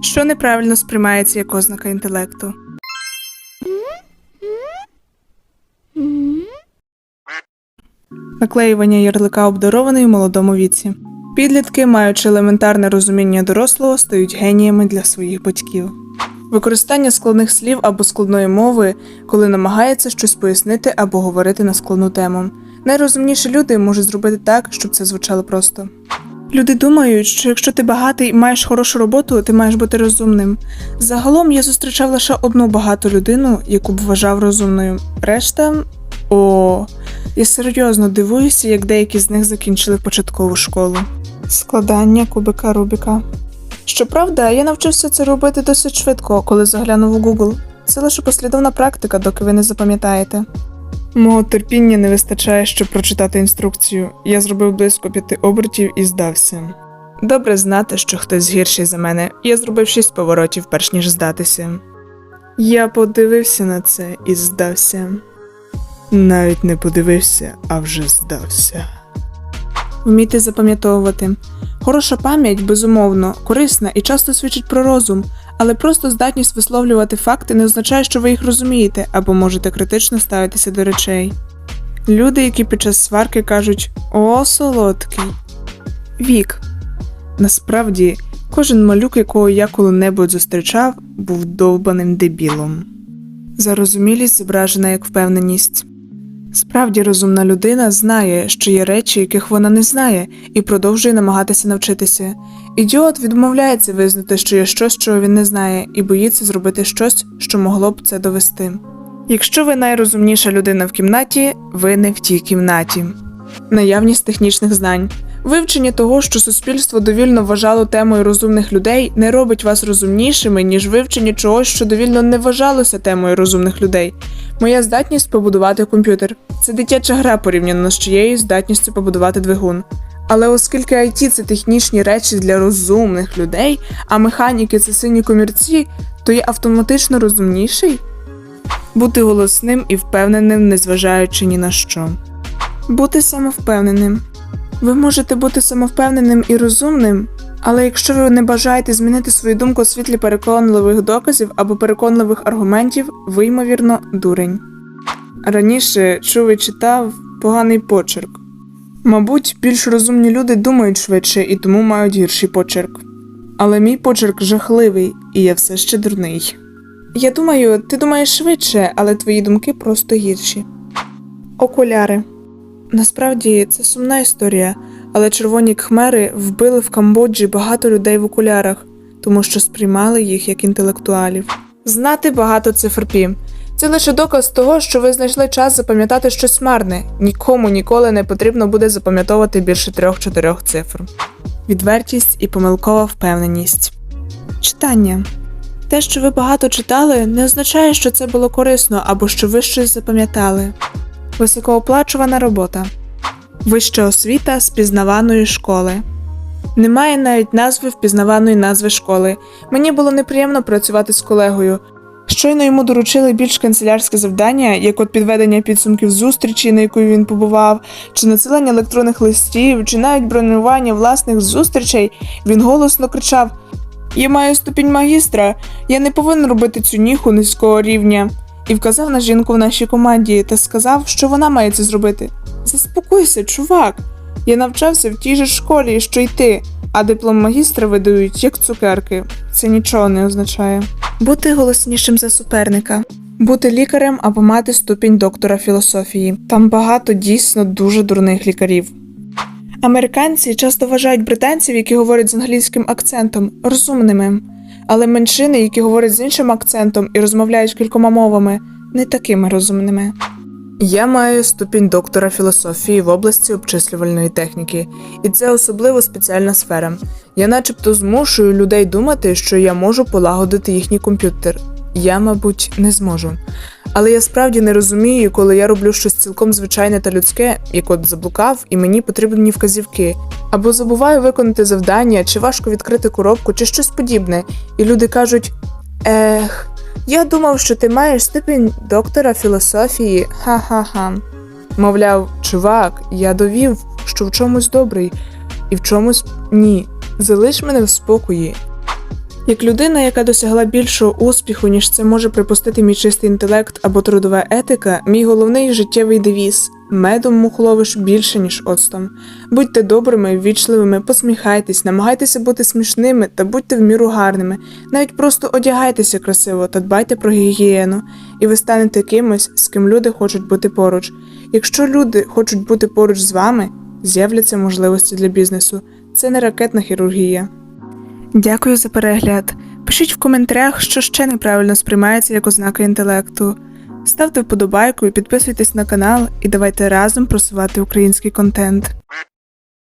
що неправильно сприймається як ознака інтелекту. Наклеювання ярлика обдарований у молодому віці. Підлітки, маючи елементарне розуміння дорослого, стають геніями для своїх батьків. Використання складних слів або складної мови, коли намагається щось пояснити або говорити на складну тему. Найрозумніші люди можуть зробити так, щоб це звучало просто. Люди думають, що якщо ти багатий і маєш хорошу роботу, ти маєш бути розумним. Загалом я зустрічав лише одну багату людину, яку б вважав розумною. Решта. О, я серйозно дивуюся, як деякі з них закінчили початкову школу. Складання кубика Рубіка. Щоправда, я навчився це робити досить швидко, коли заглянув у Google. Це лише послідовна практика, доки ви не запам'ятаєте. Мого терпіння не вистачає, щоб прочитати інструкцію. Я зробив близько п'яти обертів і здався. Добре знати, що хтось гірший за мене. Я зробив шість поворотів, перш ніж здатися. Я подивився на це і здався. Навіть не подивився, а вже здався. Вмійте запам'ятовувати. Хороша пам'ять, безумовно, корисна і часто свідчить про розум, але просто здатність висловлювати факти не означає, що ви їх розумієте або можете критично ставитися до речей. Люди, які під час сварки кажуть О, солодкий. Вік. Насправді, кожен малюк, якого я коли-небудь зустрічав, був довбаним дебілом. Зарозумілість зображена як впевненість. Справді розумна людина знає, що є речі, яких вона не знає, і продовжує намагатися навчитися. Ідіот відмовляється визнати, що є щось, чого він не знає, і боїться зробити щось, що могло б це довести. Якщо ви найрозумніша людина в кімнаті, ви не в тій кімнаті. Наявність технічних знань. Вивчення того, що суспільство довільно вважало темою розумних людей, не робить вас розумнішими, ніж вивчення чогось, що довільно не вважалося темою розумних людей. Моя здатність побудувати комп'ютер це дитяча гра порівняно з чиєю здатністю побудувати двигун. Але оскільки IT – це технічні речі для розумних людей, а механіки це сині комірці, то я автоматично розумніший? Бути голосним і впевненим, незважаючи ні на що. Бути самовпевненим. Ви можете бути самовпевненим і розумним, але якщо ви не бажаєте змінити свою думку у світлі переконливих доказів або переконливих аргументів, ви, ймовірно, дурень. Раніше чув і читав поганий почерк. Мабуть, більш розумні люди думають швидше і тому мають гірший почерк. Але мій почерк жахливий, і я все ще дурний. Я думаю, ти думаєш швидше, але твої думки просто гірші. Окуляри. Насправді це сумна історія, але червоні кхмери вбили в Камбоджі багато людей в окулярах, тому що сприймали їх як інтелектуалів. Знати багато цифр пі. Це лише доказ того, що ви знайшли час запам'ятати щось марне. Нікому ніколи не потрібно буде запам'ятовувати більше трьох-чотирьох цифр. Відвертість і помилкова впевненість. Читання. Те, що ви багато читали, не означає, що це було корисно або що ви щось запам'ятали. Високооплачувана робота. Вища освіта з пізнаваної школи. Немає навіть назви впізнаваної назви школи. Мені було неприємно працювати з колегою. Щойно йому доручили більш канцелярське завдання, як от підведення підсумків зустрічі, на якої він побував, чи надсилання електронних листів, чи навіть бронювання власних зустрічей, він голосно кричав: Я маю ступінь магістра, я не повинен робити цю ніху низького рівня. І вказав на жінку в нашій команді та сказав, що вона має це зробити. Заспокойся, чувак. Я навчався в тій же школі, що й ти, а диплом магістра видають як цукерки. Це нічого не означає. Бути голоснішим за суперника. Бути лікарем або мати ступінь доктора філософії. Там багато дійсно дуже дурних лікарів. Американці часто вважають британців, які говорять з англійським акцентом, розумними, але меншини, які говорять з іншим акцентом і розмовляють кількома мовами, не такими розумними. Я маю ступінь доктора філософії в області обчислювальної техніки, і це особливо спеціальна сфера. Я начебто змушую людей думати, що я можу полагодити їхній комп'ютер. Я, мабуть, не зможу. Але я справді не розумію, коли я роблю щось цілком звичайне та людське, як от заблукав, і мені потрібні вказівки, або забуваю виконати завдання, чи важко відкрити коробку, чи щось подібне, і люди кажуть: ех. Я думав, що ти маєш ступінь доктора філософії, ха-ха-ха. Мовляв, чувак, я довів, що в чомусь добрий, і в чомусь ні. Залиш мене в спокої. Як людина, яка досягла більшого успіху, ніж це може припустити мій чистий інтелект або трудова етика, мій головний життєвий девіз медом мух ловиш більше, ніж оцтом. Будьте добрими, ввічливими, посміхайтесь, намагайтеся бути смішними та будьте в міру гарними. Навіть просто одягайтеся красиво та дбайте про гігієну, і ви станете кимось, з ким люди хочуть бути поруч. Якщо люди хочуть бути поруч з вами, з'являться можливості для бізнесу. Це не ракетна хірургія. Дякую за перегляд. Пишіть в коментарях, що ще неправильно сприймається як ознака інтелекту. Ставте вподобайку і підписуйтесь на канал, і давайте разом просувати український контент.